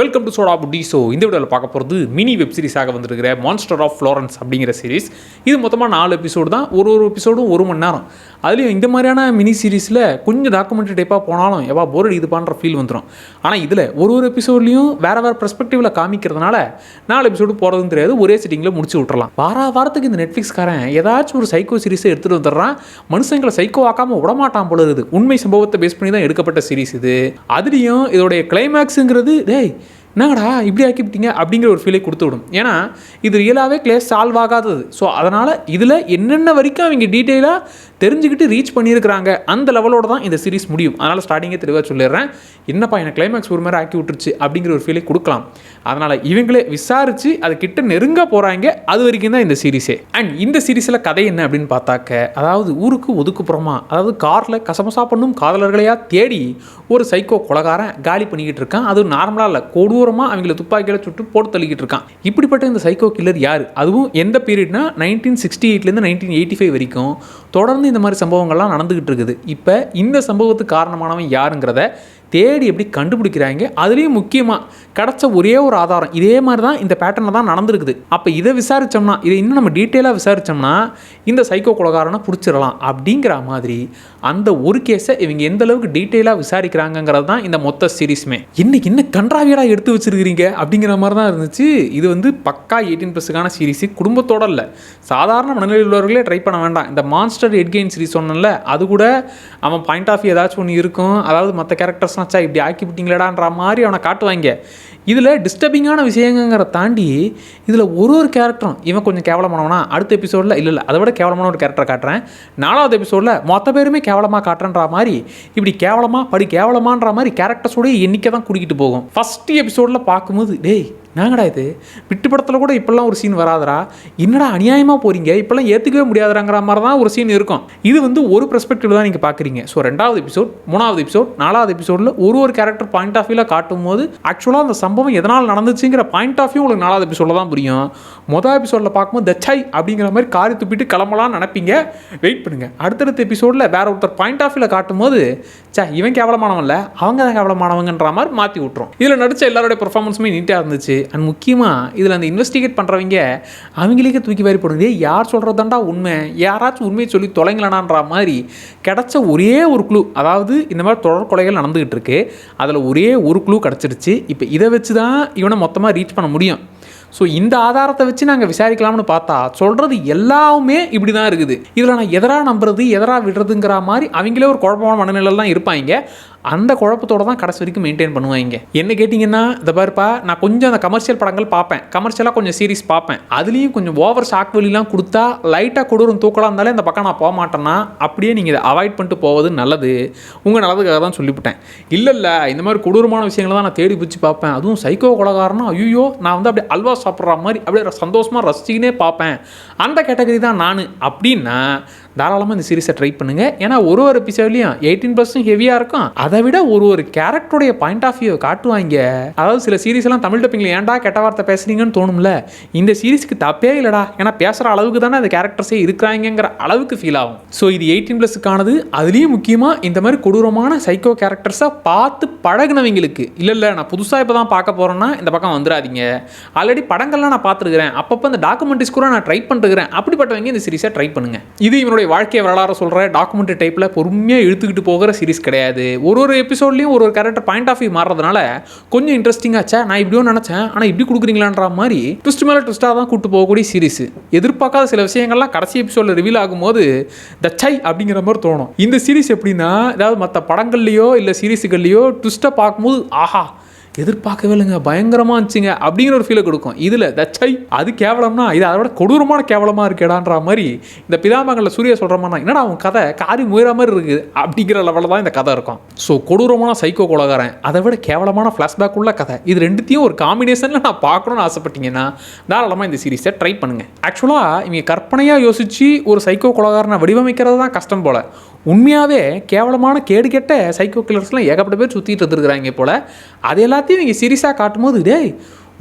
Welcome to soda Putti so இந்த வீடியோவில் பார்க்க போகிறது மினி வெப் சீரிஸாக வந்திருக்கிற மான்ஸ்டர் ஆஃப் ஃப்ளோரன்ஸ் அப்படிங்கிற சீரிஸ் இது மொத்தமாக நாலு எபிசோடு தான். ஒரு ஒரு எபிசோடும் ஒரு மணி நேரம். அதுலேயும் இந்த மாதிரியான மினி சீரிஸில் கொஞ்சம் டாக்குமெண்ட்ரி டைப்பாக போனாலும் எவ்வா போர் அடிக்குதுப்பான்ற ஃபீல் வந்துடும் ஆனால் இதில் ஒரு ஒரு எபிசோட்லையும் வேறு வேறு பெர்ஸ்பெக்டிவில் காமிக்கிறதுனால நாலு எபிசோடு போகிறதும் தெரியாது. ஒரே சிட்டிங்கில் முடிச்சு விட்றலாம் வார வாரத்துக்கு இந்த நெட்ஃப்ளிக்ஸ்காரன் ஏதாச்சும் ஒரு சைக்கோ சீரிஸை எடுத்துகிட்டு வந்துடுறான். மனுஷங்களை சைக்கோ ஆக்காமல் விடமாட்டான் போல இருக்குது. உண்மை சம்பவத்தை பேஸ் பண்ணி தான் எடுக்கப்பட்ட சீரிஸ் இது. அதுலேயும் இதோடைய கிளைமேக்ஸுங்கிறது டேய் என்னங்கடா இப்படி ஆக்கிவிட்டீங்க அப்படிங்கிற ஒரு ஃபீலை கொடுத்து விடும். ஏன்னா இது ரியலாகவே கிளேஸ் சால்வ் ஆகாதது. ஸோ அதனால் இதில் என்னென்ன வரைக்கும் அவங்க டீட்டெயிலாக தெரிஞ்சுக்கிட்டு ரீச் பண்ணியிருக்கிறாங்க அந்த லெவலோட தான் இந்த சீரிஸ் முடியும். அதனால் ஸ்டார்டிங்கே தெளிவாக சொல்லிடுறேன். என்னப்பா எனக்கு கிளைமேக்ஸ் ஒரு மாதிரி ஆக்கி விட்டுருச்சு அப்படிங்கிற ஒரு ஃபீலை கொடுக்கலாம். அதனால் இவங்களே விசாரித்து அது கிட்ட நெருங்க போகிறாங்க அது வரைக்கும் தான் இந்த சீரிஸே அண்ட் இந்த சீரிஸில் கதை என்ன அப்படின்னு பார்த்தாக்க அதாவது ஊருக்கு ஒதுக்குப்புறமா அதாவது காரில் கசமசா பண்ணும் காதலர்களையாக தேடி ஒரு சைக்கோ கொலகாரன் காலி பண்ணிக்கிட்டு இருக்கான். அது நார்மலாக இல்லை கொடூரமாக அவங்கள துப்பாக்கியில் சுட்டு போட்டு தள்ளிக்கிட்டு இருக்கான். இப்படிப்பட்ட இந்த சைக்கோ கில்லர் யார்? அதுவும் எந்த பீரியட்னா நைன்டீன் சிக்ஸ்டி எயிட்லேருந்து நைன்டீன் எயிட்டி ஃபைவ் வரைக்கும் தொடர்ந்து இந்த மாதிரி சம்பவங்கள்லாம் நடந்துக்கிட்டு இருக்குது. இப்போ இந்த சம்பவத்துக்கு காரணமானவன் யாருங்கிறத தேடி எப்படி கண்டுபிடிக்கிறாங்க அதுலேயும் முக்கியமாக கிடச்ச ஒரே ஒரு ஆதாரம். இதே மாதிரி தான் இந்த பேட்டர்னில் தான் நடந்திருக்குது. அப்போ இதை விசாரித்தோம்னா இதை இன்னும் நம்ம டீட்டெயிலாக விசாரித்தோம்னா இந்த சைக்கோ கொலகாரனை பிடிச்சிடலாம் அப்படிங்கிற மாதிரி அந்த ஒரு கேஸை இவங்க எந்த அளவுக்கு டீட்டெயிலாக விசாரிக்கிறாங்கங்கிறது தான் இந்த மொத்த சீரிஸுமே. இன்னைக்கு என்ன கன்றாவியடாக எடுத்து வச்சிருக்கிறீங்க? அப்படிங்கிற மாதிரி தான் இருந்துச்சு. இது வந்து பக்கா எயிட்டீன் ப்ளஸுக்கான சீரிஸு. குடும்பத்தோட இல்லை. சாதாரண மனநிலையில் உள்ளவர்களே ட்ரை பண்ண வேண்டாம். இந்த மான்ஸ்டர் எட்கெயின் சீரிஸ் சொன்னல அது கூட அவன் பாயிண்ட் ஆஃப் ஏதாச்சும் ஒன்று இருக்கும். அதாவது மற்ற கேரக்டர்ஸ் வச்சா இப்படி ஆக்கி விட்டீங்களாடான்ற மாதிரி அவனை காட்டுவாங்க. இதில் டிஸ்டர்பிங்கான விஷயங்கிற தாண்டி இதில் ஒரு ஒரு கேரக்டரும் இவன் கொஞ்சம் கேவலமானவனா? அடுத்த எபிசோடில் இல்லை இல்லை அதை விட கேவலமான ஒரு கேரக்டர் காட்டுறேன். நாலாவது எபிசோடில் மொத்த பேருமே கேவலமாக காட்டுறன்ற மாதிரி இப்படி கேவலமாக படி கேவலமான்ற மாதிரி கேரக்டர்ஸோடைய எண்ணிக்கை தான் கூட்டிகிட்டு போகும். ஃபஸ்ட்டு எபிசோடில் பார்க்கும்போது டேய் நாங்கடா இது? விட்டு படத்தில் கூட இப்போல்லாம் ஒரு சீன் வராதரா என்னடா அநியாயமாக போகிறீங்க இப்போல்லாம் ஏற்றுக்கவே முடியாதுறாங்கிற மாதிரி தான் ஒரு சீன் இருக்கும். இது வந்து ஒரு பெர்ஸ்பெக்டிவ் தான் நீங்கள் பார்க்குறீங்க ஸோ ரெண்டாவது எபிசோட் மூணாவது எபிசோட் நாலாவது எபிசோடில் ஒரு ஒரு கேரக்டர் பாயிண்ட் ஆஃப் வியூவில் காட்டும் போது ஆக்சுவலாக அந்த சம்பவம் எதனால் நடந்துச்சுங்கிற பாயிண்ட் ஆஃப் வியூ உங்களுக்கு நாலாவது எபிசோடில் தான் புரியும். மொதல் எபிசோடில் பார்க்கும்போது தச்சை அப்படிங்கிற மாதிரி காரி துப்பிட்டு கிளம்பலாம்னு நினைப்பீங்க. வெயிட் பண்ணுங்கள் அடுத்தடுத்த எபிசோடில் வேற ஒருத்தர் பாயிண்ட் ஆஃப் வியூவில் காட்டும் போது சே இவன் கேவலமானவன்ல அவங்க தான் கேவலமானவங்கன்ற மாதிரி மாற்றி விட்டுரும். இதில் நடித்த எல்லாருடைய பெர்ஃபார்மன்ஸுமே நீட்டாக இருந்துச்சு. அண்ட் முக்கியமாக இதில் அந்த இன்வெஸ்டிகேட் பண்ணுறவங்க அவங்களுக்கே தூக்கி வாரி போடுங்க. யார் சொல்கிறதாண்டா உண்மை? யாராச்சும் உண்மையை சொல்லி தொலைங்களனான்ற மாதிரி கிடச்ச ஒரே ஒரு குழு அதாவது இந்த மாதிரி தொடர் கொலைகள் நடந்துகிட்டு இருக்கு. அதில் ஒரே ஒரு குழு கிடச்சிருச்சு. இப்போ இதை வச்சு தான் இவனை மொத்தமாக ரீச் பண்ண முடியும். ஸோ இந்த ஆதாரத்தை வச்சு நாங்கள் விசாரிக்கலாம்னு பார்த்தா சொல்கிறது எல்லாமே இப்படி தான் இருக்குது. இதில் நான் எதிராக நம்புறது எதிராக விடுறதுங்கிற மாதிரி அவங்களே ஒரு குழப்பமான மனநிலையில் தான் இருப்பாங்க. அந்த குழப்பத்தோடு தான் கடைசி வரைக்கும் மெயின்டைன் பண்ணுவாங்க. என்ன கேட்டிங்கன்னா இந்த பாருப்பா நான் கொஞ்சம் அந்த கமர்ஷியல் படங்கள் பார்ப்பேன். கமர்ஷியலாக கொஞ்சம் சீரிஸ் பார்ப்பேன். அதுலேயும் கொஞ்சம் ஓவர் ஷாக் வழிலாம் கொடுத்தா லைட்டாக கொடூரம் தூக்கலாம் இருந்தாலே இந்த பக்கம் நான் போக மாட்டேன்னா அப்படியே நீங்கள் இதை அவாய்ட் பண்ணிட்டு போவது நல்லது. உங்கள் நல்லதுக்காக தான் சொல்லிவிட்டேன். இல்லை இல்லை இந்த மாதிரி கொடூரமான விஷயங்களை தான் நான் தேடி பிடிச்சி பார்ப்பேன். அதுவும் சைக்கோ கொலகாரனா ஐயோ நான் வந்து அப்படியே அல்வா சாப்பிட்ற மாதிரி அப்படியே சந்தோஷமாக ரசிச்சுக்கினே பார்ப்பேன். அந்த கேட்டகரி தான் நான். அப்படின்னா தாராளமாக இந்த சீரிஸை ட்ரை பண்ணுங்கள் ஏன்னா ஒரு ஒரு எபிசோட்லையும் எயிட்டீன் பர்சன்ட் ஹெவியாக இருக்கும். அதை விட ஒரு ஒரு கேரக்டருடைய பாயிண்ட் ஆஃப் வியூ காட்டுவாங்க. அதாவது சில சீரிஸ் எல்லாம் தமிழ் டப்பிங்கில் ஏன்டா கெட்ட வார்த்தை பேசுறீங்கன்னு தோணும்ல? இந்த சீரிஸ்க்கு தப்பே இல்லைடா. ஏன்னா பேசுகிற அளவுக்கு தானே அந்த கேரக்டர்ஸே இருக்கிறாங்கிற அளவுக்கு ஃபீல் ஆகும். ஸோ இது எயிட்டீன் ப்ளஸுக்கானது அதுலேயும் முக்கியமாக இந்த மாதிரி கொடூரமான சைக்கோ கேரக்டர்ஸை பார்த்து பழகினவங்களுக்கு. இல்லை இல்லை நான் புதுசாக இப்போ தான் பார்க்க போகிறேன்னா இந்த பக்கம் வந்துடாதீங்க. ஆல்ரெடி படங்கள்லாம் நான் பார்த்துருக்கிறேன். அப்பப்போ இந்த டாக்குமெண்ட்ரிஸ் கூட நான் ட்ரை பண்ணுறேன் அப்படிப்பட்டவங்க இந்த சீரிஸை ட்ரை பண்ணுங்க. இது இவனுடைய வாழ்க்கை வரலாறு சொல்கிற டாக்குமெண்ட்ரி டைப்பில் பொறுமையாக இழுத்துக்கிட்டு போகிற சீரிஸ் கிடையாது. ஒரு ஒரு எபிசோட்லையும் ஒரு ஒரு கேரக்டர் பாயிண்ட் ஆஃப் வியூ மாறுறதுனால கொஞ்சம் இன்ட்ரெஸ்டிங்காச்சா நான் இப்படியோ நினச்சேன். ஆனால் இப்படி கொடுக்குறீங்களான்ற மாதிரி ட்விஸ்ட் மேலே ட்விஸ்ட்டாக தான் கூட்டு போகக்கூடிய சீரிஸ் எதிர்பார்க்காத சில விஷயங்கள்லாம் கடைசி எபிசோடில் ரிவீல் ஆகும்போது த சை அப்படிங்கிற மாதிரி தோணும். இந்த சீரிஸ் எப்படின்னா ஏதாவது மற்ற படங்கள்லையோ இல்லை சீரிஸுகள்லையோ ட்விஸ்ட்டை பார்க்கும்போது ஆஹா எதிர்பார்க்கவே இல்லைங்க பயங்கரமாக இருந்துச்சுங்க அப்படிங்கிற ஒரு ஃபீலை கொடுக்கும். இதில் தச்சை அது கேவலம்னா இது அதை விட கொடூரமான கேவலமாக இருக்கேடான்ற மாதிரி இந்த பிதாமங்களில் சூரிய சொல்கிற மாதிரி என்னடா அவன் கதை? காரி முயற மாதிரி இருக்குது. அப்படிங்கிற லெவலில் தான் இந்த கதை இருக்கும். ஸோ கொடூரமான சைக்கோ கொலகாரன் அதை விட கேவலமான ஃப்ளாஷ்பேக் உள்ள கதை. இது ரெண்டுத்தையும் ஒரு காம்பினேஷனில் நான் பார்க்கணும்னு ஆசைப்பட்டீங்கன்னா தாராளமாக இந்த சீரிஸை ட்ரை பண்ணுங்கள் ஆக்சுவலாக இவங்க கற்பனையாக யோசித்து ஒரு சைக்கோ கொலகாரனை வடிவமைக்கிறது தான் கஷ்டம் போல். உண்மையாகவே கேவலமான கேடு கெட்ட சைக்கோ கில்லர்ஸ்லாம் ஏகப்பட்ட பேர் சுற்றிட்டு இருந்துருக்குறாங்க போல். அது எல்லாத்தையும் இவங்க சீரியஸாக காட்டும்போது டேய்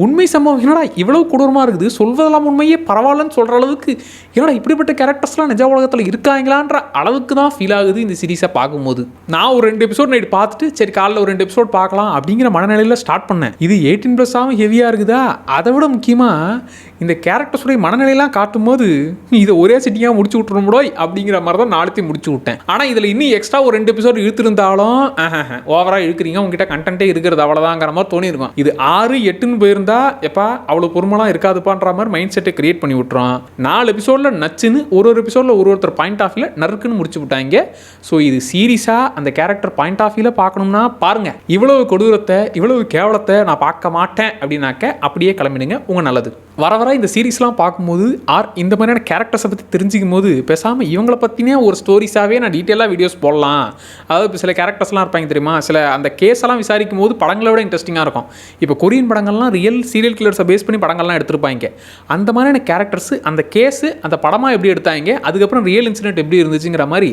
உண்மை சம்பவம். என்னடா இவ்வளவு கொடூரமாக இருக்குது? சொல்வதெல்லாம் உண்மையே பரவாயில்லன்னு சொல்கிற அளவுக்கு. என்னடா இப்படிப்பட்ட கேரக்டர்ஸ்லாம் நிஜ உலகத்தில் இருக்காங்களான்ற அளவுக்கு தான் ஃபீல் ஆகுது இந்த சீரிஸை பார்க்கும்போது. நான் ஒரு ரெண்டு எபிசோட் நைட் பார்த்துட்டு சரி காலைல ஒரு ரெண்டு எபிசோட் பார்க்கலாம் அப்படிங்கிற மனநிலையில் ஸ்டார்ட் பண்ணேன். இது எயிட்டீன் ப்ளஸ் ஆகும் ஹெவியாக இருக்குதா? அதை விட முக்கியமாக இந்த கேரக்டர்ஸுடைய மனநிலையெல்லாம் காட்டும்போது இதை ஒரே சிட்டியாக முடிச்சு விட்டுருமோ அப்படிங்கிற மாதிரி தான் நாளைத்தையும் முடிச்சு விட்டேன். ஆனால் இதில் இன்னும் எக்ஸ்ட்ரா ஒரு ரெண்டு எபிசோட் இழுத்துருந்தாலும் ஓவராக இழுக்கிறீங்க. உங்ககிட்ட கண்டென்ட்டே இருக்கிறது அவ்வளோதாங்கிற மாதிரி தோணியிருக்கும். இது ஆறு எட்டுன்னு போயிருந்தா எப்பா அவ்வளோ பொறுமெல்லாம் இருக்காதுப்பான்ற மாதிரி மைண்ட் செட்டை கிரியேட் பண்ணி விட்றான் நாலு எபிசோடில் நச்சுன்னு ஒரு ஒரு எபிசோடில் ஒரு ஒருத்தர் பாயிண்ட் ஆஃப் வியூவில் நறுக்குன்னு முடிச்சு விட்டாங்க. ஸோ இது சீரியஸாக அந்த கேரக்டர் பாயிண்ட் ஆஃப் வியூவில் பார்க்கணும்னா பாருங்க. இவ்வளவு கொடூரத்தை இவ்வளவு கேவலத்தை நான் பார்க்க மாட்டேன் அப்படின்னாக்க அப்படியே கிளம்பிடுங்க. உங்கள் நல்லது. வர வர இந்த சீரிஸ்லாம் பார்க்கும்போது ஆர் இந்த மாதிரியான கேரக்டர்ஸை பற்றி தெரிஞ்சிக்கும் போது பேசாமல் இவங்கள பற்றினே ஒரு ஸ்டோரிஸாகவே நான் டீட்டெயிலாக வீடியோஸ் போடலாம். அதாவது இப்போ சில கேரக்டர்ஸ்லாம் இருப்பாங்க தெரியுமா? சில அந்த கேஸ் எல்லாம் விசாரிக்கும் போது படங்களை விட இன்ட்ரெஸ்டிங்காக இருக்கும். இப்போ கொரியன் படங்கள்லாம் ரியல் சீரியல் கில்லர்ஸை பேஸ் பண்ணி படங்கள்லாம் எடுத்திருப்பாங்க. அந்த மாதிரியான கேரக்டர்ஸ் அந்த கேஸு அந்த படமாக எப்படி எடுத்தாங்க அதுக்கப்புறம் ரியல் இன்சிடென்ட் எப்படி இருந்துச்சுங்கிற மாதிரி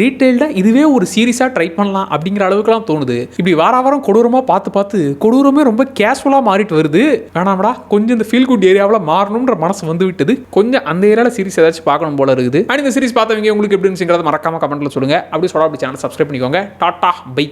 டீட்டெயில்டாக இதுவே ஒரு சீரியஸாக ட்ரை பண்ணலாம் அப்படிங்கிற அளவுக்குலாம் தோணுது. இப்படி வார வாரம் கொடூரமாக பார்த்து பார்த்து கொடூரமே ரொம்ப கேஷுவலாக மாறிட்டு வருது. வேணாம்டா கொஞ்சம் இந்த ஃபீல் குட் ஏரியாவில் மாறணுன்ற மனசு வந்து விட்டது. கொஞ்சம் அந்த ஏரியாவில் சீரிஸ் ஏதாச்சும் பார்க்கணும் போல இருக்குது. அண்ட் இந்த சீரிஸ் பார்த்தவங்க உங்களுக்கு எப்படி இருந்துச்சுங்கிறத மறக்காம கமெண்ட்டில் சொல்லுங்கள் அப்படி சொல்ல அப்படி சேனல் சப்ஸ்கிரைப் பண்ணிக்கோங்க. Tata bye.